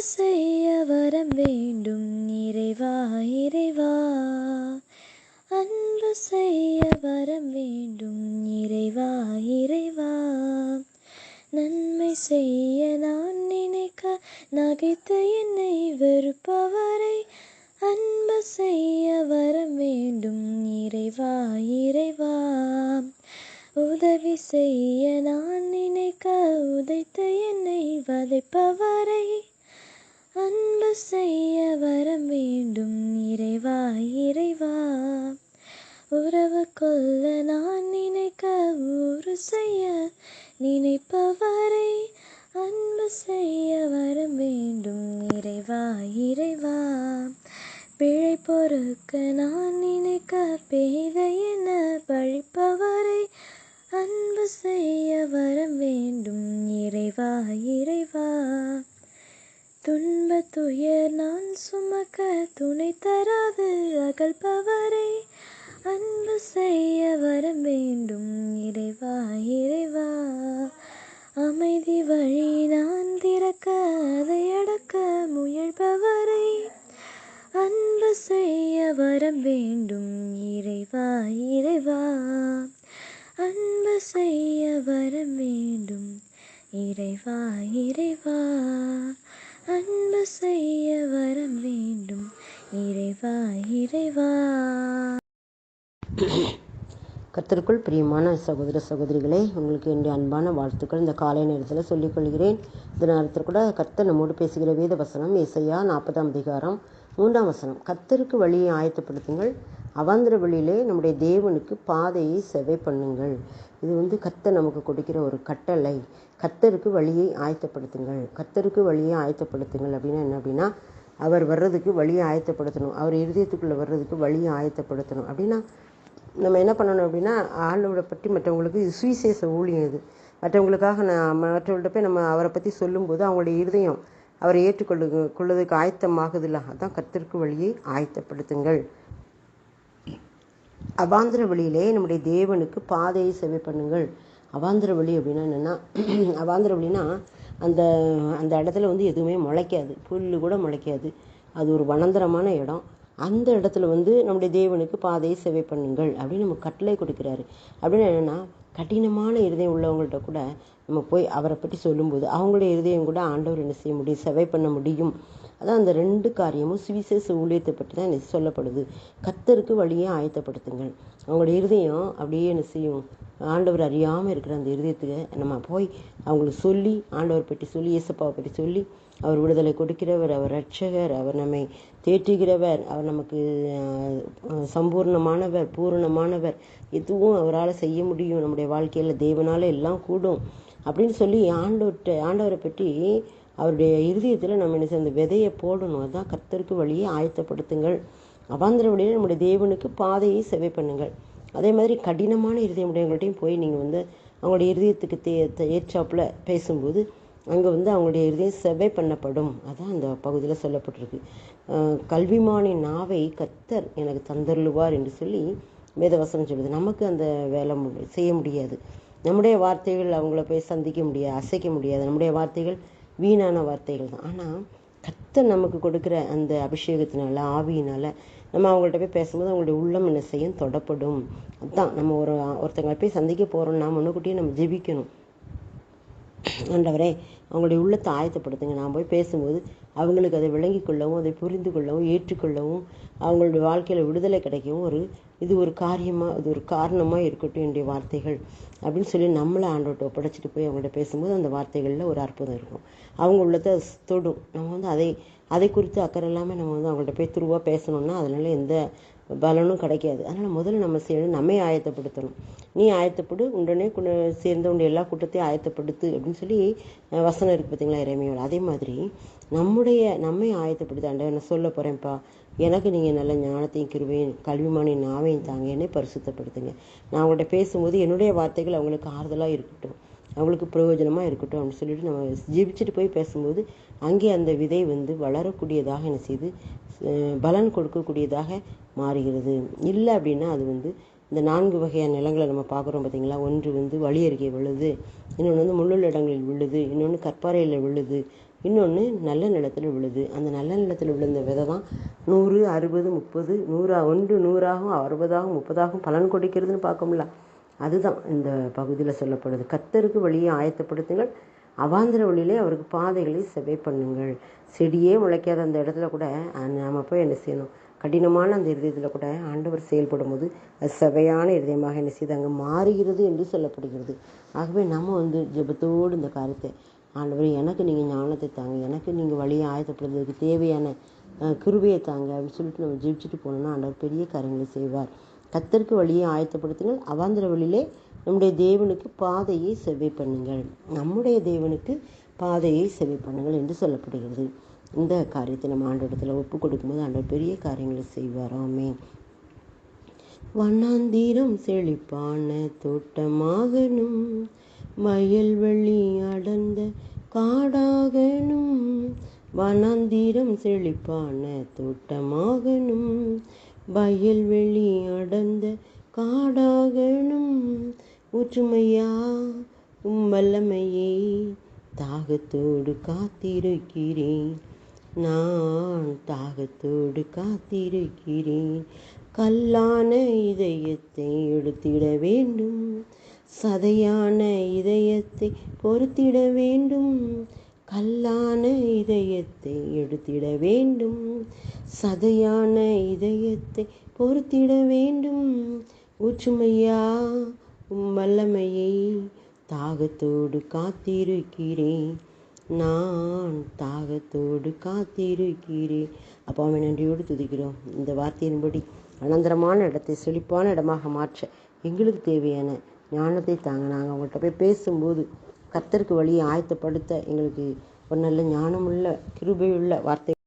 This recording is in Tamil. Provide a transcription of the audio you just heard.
செய்ய வரம் வேண்டும். இறைவா இறைவா. அன்பு செய்ய வரம் வேண்டும். இறைவா இறைவா. நன்மை செய்ய நான் நினைக்க நகைத்த என்னை வெறுப்பவரை அன்பு செய்ய வரம் வேண்டும். இறைவா இறைவா. உதவி செய்ய நான் நினைக்க உதைத்த என்னை வதைப்பவரை அன்பு செய்ய வரம் வேண்டும் இறைவா இறைவா. உறவு கொள்ள நான் நினைக்க ஊறு செய்ய நினைப்பவரை அன்பு செய்ய வரம் வேண்டும் இறைவா இறைவா. பிழை பொறுக்க நான் நினைக்க பேதை என பழிப்பவரை அன்பு செய்ய வரம் வேண்டும் இறைவா இறைவா. துன்ப துயர் நான் சுமக்க துணை தராது அகழ்பவரை அன்பு செய்ய வரம் வேண்டும் இறைவா இறைவா. அமைதி வழி நான் திறக்க அதை அடக்க முயல்பவரை. அன்பு செய்ய வரம் வேண்டும் இறைவா இறைவா. அன்பு செய்ய வரம் வேண்டும் இறைவா இறைவா. அன்பு செய்ய வரம் வேண்டும். இறைவா இறைவா. கர்த்தருக்குள் பிரியமான சகோதர சகோதரிகளே உங்களுக்கு என்னுடைய அன்பான வாழ்த்துக்கள். இந்த காலை நேரத்தில் சொல்லிக் கொள்கிறேன். இந்த நேரத்தில் கூட கர்த்தர் நம்மோடு பேசுகிற வேத வசனம் இசையா நாற்பதாம் அதிகாரம் மூன்றாம் வசனம். கர்த்தருக்கு வழியை ஆயத்தப்படுத்துங்கள். அவாந்திர வழியிலே நம்முடைய தேவனுக்கு பாதையை செவை பண்ணுங்கள். இது வந்து கர்த்தர் நமக்கு கொடுக்கிற ஒரு கட்டளை. கர்த்தருக்கு வழியை ஆயத்தப்படுத்துங்கள். கர்த்தருக்கு வழியை ஆயத்தப்படுத்துங்கள் அப்படின்னா என்ன அப்படின்னா அவர் வர்றதுக்கு வழியை ஆயத்தப்படுத்தணும். அவர் இருதயத்துக்குள்ளே வர்றதுக்கு வழியை ஆயத்தப்படுத்தணும். அப்படின்னா நம்ம என்ன பண்ணணும் அப்படின்னா ஆளோட பற்றி மற்றவங்களுக்கு இது சுவிசேஷ ஊழியம் இது. மற்றவங்களுக்காக நான் மற்றவங்கள்ட்ட போய் நம்ம அவரை பற்றி சொல்லும்போது அவங்களுடைய இருதயம் அவரை ஏற்றுக்கொள்ளு கொள்வதற்கு ஆயத்தமாகுதில்ல. அதான் கர்த்தருக்கு வழியை ஆயத்தப்படுத்துங்கள். அவாந்திர வழியிலே நம்முடைய தேவனுக்கு பாதையை சேவை பண்ணுங்கள். அவாந்திர வழி அப்படின்னா என்னென்னா அவாந்திர வழினா அந்த அந்த இடத்துல வந்து எதுவுமே முளைக்காது. புல் கூட முளைக்காது. அது ஒரு வனந்தரமான இடம். அந்த இடத்துல வந்து நம்முடைய தேவனுக்கு பாதையை சேவை பண்ணுங்கள் அப்படின்னு நம்ம கட்டளை கொடுக்குறாரு. அப்படின்னு என்னென்னா கடினமான இருதயம் உள்ளவங்கள்ட்ட கூட நம்ம போய் அவரை பற்றி சொல்லும்போது அவங்களுடைய இருதயம் கூட ஆண்டவர் என்ன செய்ய முடியும்? செவை பண்ண முடியும். அதான் அந்த ரெண்டு காரியமும் சுவிசேஷ ஊழியத்தை பற்றி தான் எனக்கு சொல்லப்படுது. கத்தருக்கு வழியை ஆயத்தப்படுத்துங்கள். அவங்களோட இருதயம் அப்படியே என்ன செய்யும்? ஆண்டவர் அறியாமல் இருக்கிற அந்த இருதயத்துக்கு நம்ம போய் அவங்களுக்கு சொல்லி ஆண்டவர் பற்றி சொல்லி இயேசப்பாவை பற்றி சொல்லி அவர் விடுதலை கொடுக்கிறவர் அவர் ரட்சகர் அவர் நம்மை தேற்றுகிறவர் அவர் நமக்கு சம்பூர்ணமானவர் பூரணமானவர். எதுவும் அவரால் செய்ய முடியும். நம்முடைய வாழ்க்கையில் தேவனால் எல்லாம் கூடும் அப்படின்னு சொல்லி ஆண்டவர்கிட்ட ஆண்டவரை பற்றி அவருடைய இருதயத்தில் நம்ம என்ன அந்த விதையை போடணும். அதுதான் கர்த்தருக்கு வழியை ஆயத்தப்படுத்துங்கள். அவாந்திர வழியில் நம்முடைய தேவனுக்கு பாதையை செவை பண்ணுங்கள். அதே மாதிரி கடினமான இருதயம் உடையவங்கள்ட்டையும் போய் நீங்கள் வந்து அவங்களுடைய இருதயத்துக்கு தே ஏற்றாப்பில் பேசும்போது அங்கே வந்து அவங்களுடைய இருதயம் செவை பண்ணப்படும். அதான் அந்த பகுதியில் சொல்லப்பட்டிருக்கு. கல்விமானின் நாவை கத்தர் எனக்கு தந்தருளுவார் என்று சொல்லி வேதவசனம் சொல்லுது. நமக்கு அந்த வேலை செய்ய முடியாது. நம்முடைய வார்த்தைகள் அவங்கள போய் சந்திக்க முடியாது அசைக்க முடியாது. நம்முடைய வார்த்தைகள் வீணான வார்த்தைகள் தான். ஆனால் கத்தர் நமக்கு கொடுக்குற அந்த அபிஷேகத்தினால ஆவியினால் நம்ம அவங்கள்ட்ட போய் பேசும்போது அவங்களுடைய உள்ளம் என்ன செய்யும்? தொடப்படும். அதுதான் நம்ம ஒரு ஒருத்தங்களை போய் சந்திக்க போகிறோம்னா முன்னுக்கூட்டியே நம்ம ஜெபிக்கணும். ஆண்டவரே அவங்களுடைய உள்ளத்தை ஆயத்தப்படுத்துங்க. நான் போய் பேசும்போது அவங்களுக்கு அதை விளங்கி கொள்ளவும் அதை புரிந்து கொள்ளவும் ஏற்றுக்கொள்ளவும் அவங்களுடைய வாழ்க்கையில் விடுதலை கிடைக்கவும் ஒரு இது ஒரு காரியமாக இது ஒரு காரணமாக இருக்கட்டும் என்னுடைய வார்த்தைகள் அப்படின்னு சொல்லி நம்மளை ஆண்டோட்ட ஒப்படைச்சிட்டு போய் அவங்கள்ட்ட பேசும்போது அந்த வார்த்தைகளில் ஒரு அற்புதம் இருக்கும். அவங்க உள்ளத்தை தொடும். நம்ம வந்து அதை அதை குறித்து அக்கறை இல்லாமல் நம்ம வந்து அவங்கள்ட்ட போய் துருவாக பேசணும்னா அதனால் எந்த பலனும் கிடைக்காது. அதனால் முதல்ல நம்ம செய்யணும் நம்மை ஆயத்தப்படுத்தணும். நீ ஆயத்தப்படு உடனே சேர்ந்த சேர்ந்தவங்க எல்லா கூட்டத்தையும் ஆயத்தப்படுத்து அப்படின்னு சொல்லி வசனம் இருக்குது பார்த்தீங்களா இறைமையோட அதே மாதிரி நம்முடைய நம்மை ஆயத்தப்படுத்த ஆண்டவர் நான் சொல்ல போகிறேன்ப்பா எனக்கு நீங்கள் நல்ல ஞானத்தையும் கிருவையும் கல்விமானி நாவையும் தாங்க. என்னை பரிசுத்தப்படுத்துங்க. நான் அவங்கள்ட்ட பேசும்போது என்னுடைய வார்த்தைகள் அவங்களுக்கு ஆறுதலாக இருக்கட்டும். அவளுக்கு பிரயோஜனமாக இருக்கட்டும் அப்படின்னு சொல்லிட்டு நம்ம ஜெபிச்சுட்டு போய் பேசும்போது அங்கே அந்த விதை வந்து வளரக்கூடியதாக என்ன செய்து பலன் கொடுக்கக்கூடியதாக மாறுகிறது. இல்லை அப்படின்னா அது வந்து இந்த நான்கு வகையான நிலங்களை நம்ம பார்க்குறோம் பார்த்தீங்களா? ஒன்று வந்து வழி அருகே விழுது இன்னொன்று வந்து முள்ளுள்ள இடங்களில் விழுது இன்னொன்று கற்பாறையில் விழுது இன்னொன்று நல்ல நிலத்தில் விழுது அந்த நல்ல நிலத்தில் விழுந்த விதை தான் நூறு அறுபது முப்பது நூறா ஒன்று நூறாகவும் அறுபதாகவும் முப்பதாகவும் பலன் கொடுக்கிறதுன்னு பார்க்கோம்ல. அதுதான் இந்த பகுதியில் சொல்லப்படுது. கத்தருக்கு வழியை ஆயத்தப்படுத்துங்கள். அவாந்திர வழியிலே அவருக்கு பாதைகளை செவை பண்ணுங்கள். செடியே முளைக்காத அந்த இடத்துல கூட நாம் போய் என்ன செய்யணும்? கடினமான அந்த இருதயத்தில் கூட ஆண்டவர் செயல்படும் போது அது செவையான இருதயமாக என்ன செய்து அங்கே மாறுகிறது என்று சொல்லப்படுகிறது. ஆகவே நம்ம வந்து ஜெபத்தோடு இந்த காரியத்தை ஆண்டவர் எனக்கு நீங்கள் ஞானத்தை தாங்க எனக்கு நீங்கள் வழியை ஆயத்தப்படுறதுக்கு தேவையான கிருபையை தாங்க அப்படின்னு சொல்லிட்டு நம்ம ஜெபிச்சுட்டு போனோம்னா ஆண்டவர் பெரிய காரியங்களை செய்வார். கத்தருக்கு வழியை ஆயத்தப்படுத்துங்கள் அவாந்திர வழியிலே நம்முடைய தேவனுக்கு பாதையை செவ்வை பண்ணுங்கள். நம்முடைய தேவனுக்கு பாதையை செவ்வை பண்ணுங்கள் என்று சொல்லப்படுகிறது. இந்த காரியத்தை நம்ம ஆண்டவரத்தில் ஒப்பு கொடுக்கும்போது ஆண்டவர் பெரிய காரியங்களை செய்வாராமே வண்ணாந்தீரம் செழிப்பான செழிப்பான தோட்டமாகணும் வயல்வெளி அடர்ந்த காடாகணும் வனாந்திரம் செழிப்பான தோட்டமாகணும் வயல்வெளி அடர்ந்த காடாகணும். ஒற்றுமையா உம் வல்லமையை தாகத்தோடு காத்திருக்கிறேன். நான் தாகத்தோடு காத்திருக்கிறேன். கல்லான இதயத்தை எடுத்திட வேண்டும். சதையான இதயத்தை பொறுத்திட வேண்டும். கல்லான இதயத்தை எடுத்திட வேண்டும். சதையான இதயத்தை பொறுத்திட வேண்டும். ஊற்றுமையா உம் வல்லமையை தாகத்தோடு காத்திருக்கிறேன். நான் தாகத்தோடு காத்திருக்கிறேன். அப்பாவை நன்றியோடு துதிக்கிறோம். இந்த வார்த்தையின்படி அனந்தரமான இடத்தை செழிப்பான இடமாக மாற்ற எங்களுக்கு தேவையான ஞானத்தை தாங்க நாங்கள் அவங்கள்ட்ட போய் பேசும்போது கர்த்தருக்கு வழியை ஆயத்தப்படுத்த எங்களுக்கு ஒரு நல்ல ஞானமுள்ள கிருபையுள்ள வார்த்தை